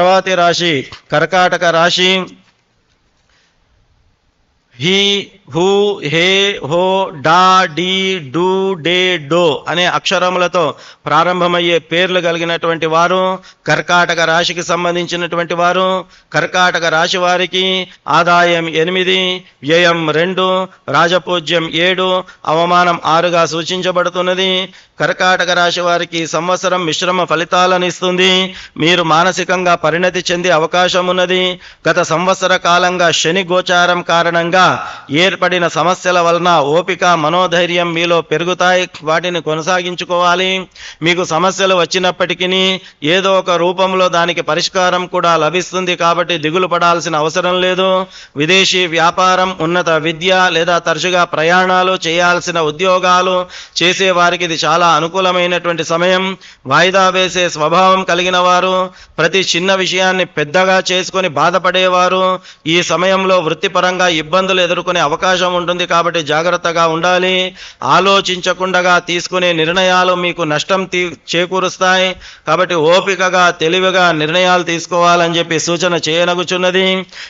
తర్వాతి రాశి కర్కాటక రాశి. హీ హూ హే హో డా డీ డూ డే డో అనే అక్షరములతో ప్రారంభమయ్యే పేర్లు కలిగినటువంటి వారు కర్కాటక రాశికి సంబంధించినటువంటి వారు కర్కాటక రాశి వారికి ఆదాయం ఎనిమిది వ్యయం రెండు రాజపూజ్యం ఏడు అవమానం ఆరుగా సూచించబడుతున్నది. కర్కాటక రాశి వారికి సంవత్సరం మిశ్రమ ఫలితాలను ఇస్తుంది. మీరు మానసికంగా పరిణతి చెందే అవకాశం ఉన్నది గత సంవత్సర కాలంగా శని గోచారం కారణంగా పడిన సమస్యల వలన ఓపిక మనోధైర్యం మీలో పెరుగుతాయి. వాటిని కొనసాగించుకోవాలి. మీకు సమస్యలు వచ్చినప్పటికీ ఏదో ఒక రూపంలో దానికి పరిష్కారం కూడా లభిస్తుంది కాబట్టి దిగులు పడాల్సిన అవసరం లేదు. విదేశీ వ్యాపారం ఉన్నత విద్య లేదా తరచుగా ప్రయాణాలు చేయాల్సిన ఉద్యోగాలు చేసే వారికి ఇది చాలా అనుకూలమైనటువంటి సమయం. వాయిదా వేసే స్వభావం కలిగిన వారు ప్రతి చిన్న విషయాన్ని పెద్దగా చేసుకొని బాధపడేవారు ఈ సమయంలో వృత్తిపరంగా ఇబ్బందులు ఎదుర్కొనే అవకాశం అవకాశం ఉంటుంది కాబట్టి జాగ్రత్తగా ఉండాలి. ఆలోచించకుండా తీసుకునే నిర్ణయాలు మీకు నష్టం తీ చేకూరుస్తాయి. కాబట్టి ఓపికగా తెలివిగా నిర్ణయాలు తీసుకోవాలని చెప్పి సూచన చేయనగుచున్నది.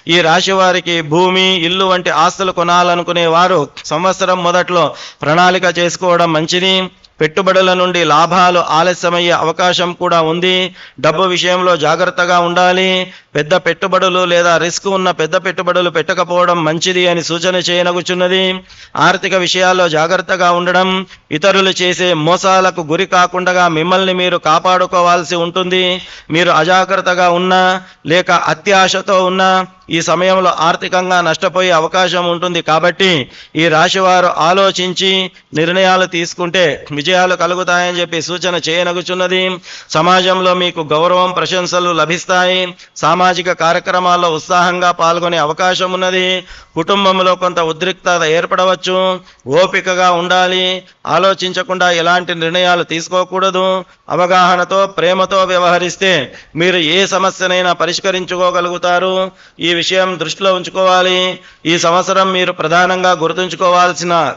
ఈ రాశి వారికి భూమి ఇల్లు వంటి ఆస్తులు కొనాలనుకునే వారు సంవత్సరం మొదట్లో ప్రణాళిక చేసుకోవడం మంచిది. పెట్టుబడుల నుండి లాభాలు ఆలస్యమయ్యే అవకాశం కూడా ఉంది. డబ్బు విషయంలో జాగ్రత్తగా ఉండాలి. పెద్ద పెట్టుబడులు లేదా రిస్క్ ఉన్న పెద్ద పెట్టుబడులు పెట్టకపోవడం మంచిది అని సూచన చేయనగుచున్నది. ఆర్థిక విషయాల్లో జాగ్రత్తగా ఉండడం ఇతరులు చేసే మోసాలకు గురి కాకుండా మిమ్మల్ని మీరు కాపాడుకోవాల్సి ఉంటుంది. మీరు అజాగ్రత్తగా ఉన్నా లేక అత్యాశతో ఉన్నా ఈ సమయంలో ఆర్థికంగా నష్టపోయే అవకాశం ఉంటుంది. కాబట్టి ఈ రాశివారు ఆలోచించి నిర్ణయాలు తీసుకుంటే విజయాలు కలుగుతాయని చెప్పి సూచన చేయనగుచున్నది. సమాజంలో మీకు గౌరవం ప్రశంసలు లభిస్తాయి. సామాజిక కార్యక్రమాల్లో ఉత్సాహంగా పాల్గొనే అవకాశం ఉన్నది. కుటుంబంలో కొంత ఉద్రిక్తత ఏర్పడవచ్చు. ఓపికగా ఉండాలి. ఆలోచించకుండా ఎలాంటి నిర్ణయాలు తీసుకోకూడదు. అవగాహనతో ప్రేమతో వ్యవహరిస్తే మీరు ఏ సమస్యనైనా పరిష్కరించుకోగలుగుతారు. ఈ విషయం దృష్టిలో ఉంచుకోవాలి. ఈ సంవత్సరం మీరు ప్రధానంగా గుర్తుంచుకోవాల్సిన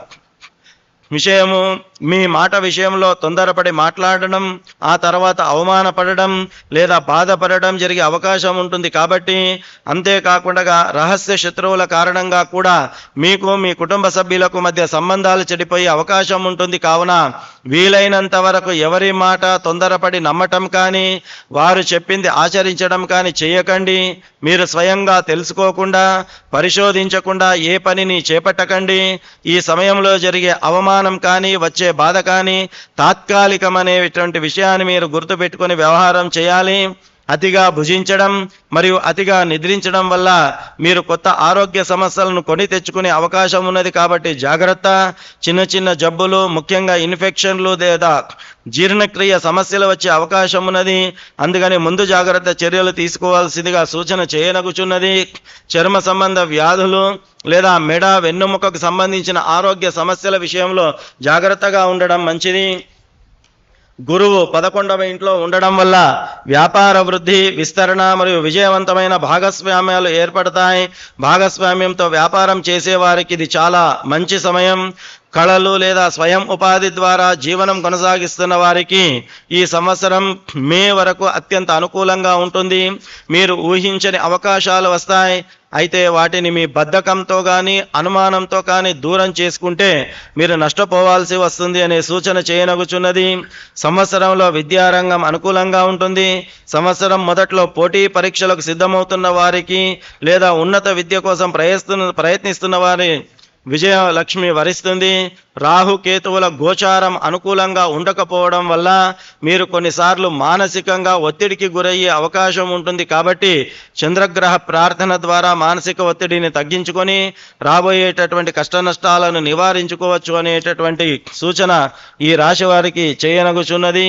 విషయము మీ మాట విషయంలో తొందరపడి మాట్లాడడం ఆ తర్వాత అవమానపడడం లేదా బాధపడడం జరిగే అవకాశం ఉంటుంది కాబట్టి అంతేకాకుండా రహస్య శత్రువుల కారణంగా కూడా మీకు మీ కుటుంబ సభ్యులకు మధ్య సంబంధాలు చెడిపోయే అవకాశం ఉంటుంది. కావున వీలైనంత వరకు ఎవరి మాట తొందరపడి నమ్మటం కానీ వారు చెప్పింది ఆచరించడం కానీ చేయకండి. మీరు స్వయంగా తెలుసుకోకుండా పరిశోధించకుండా ఏ పనిని చేపట్టకండి. ఈ సమయంలో జరిగే అవమానం కానీ వచ్చే బాధ కానీ తాత్కాలికమనేటువంటి విషయాన్ని మీరు గుర్తుపెట్టుకొని వ్యవహారం చేయాలి. అతిగా భుజించడం మరియు అతిగా నిద్రించడం వల్ల మీరు కొత్త ఆరోగ్య సమస్యలను కొని తెచ్చుకునే అవకాశం ఉన్నది కాబట్టి జాగ్రత్త. చిన్న చిన్న జబ్బులు ముఖ్యంగా ఇన్ఫెక్షన్లు లేదా జీర్ణక్రియ సమస్యలు వచ్చే అవకాశం ఉన్నది. అందుకని ముందు జాగ్రత్త చర్యలు తీసుకోవాల్సిందిగా సూచన చేయనగుచున్నది. చర్మ సంబంధ వ్యాధులు లేదా మెడ వెన్నుముకకు సంబంధించిన ఆరోగ్య సమస్యల విషయంలో జాగ్రత్తగా ఉండడం మంచిది. గురువు పదకొండవ ఇంట్లో ఉండడం వల్ల వ్యాపార వృద్ధి విస్తరణ మరియు విజయవంతమైన భాగస్వామ్యాలు ఏర్పడతాయి. భాగస్వామ్యంతో వ్యాపారం చేసేవారికి ఇది చాలా మంచి సమయం. కళలు లేదా స్వయం ఉపాధి ద్వారా జీవనం కొనసాగిస్తున్న వారికి ఈ సంవత్సరం మే వరకు అత్యంత అనుకూలంగా ఉంటుంది. మీరు ఊహించని అవకాశాలు వస్తాయి. అయితే వాటిని మీ బద్ధకంతో కానీ అనుమానంతో కానీ దూరం చేసుకుంటే మీరు నష్టపోవాల్సి వస్తుంది అనే సూచన చేయనగుచున్నది. సంవత్సరంలో విద్యారంగం అనుకూలంగా ఉంటుంది. సంవత్సరం మొదట్లో పోటీ పరీక్షలకు సిద్ధమవుతున్న వారికి లేదా ఉన్నత విద్య కోసం ప్రయత్న ప్రయత్నిస్తున్న వారి విజయలక్ష్మి వరిస్తుంది. రాహు కేతువుల గోచారం అనుకూలంగా ఉండకపోవడం వల్ల మీరు కొన్నిసార్లు మానసికంగా ఒత్తిడికి గురయ్యే అవకాశం ఉంటుంది. కాబట్టి చంద్రగ్రహ ప్రార్థన ద్వారా మానసిక ఒత్తిడిని తగ్గించుకొని రాబోయేటటువంటి కష్ట నష్టాలను నివారించుకోవచ్చు అనేటటువంటి సూచన ఈ రాశి వారికి చేయనగుచున్నది.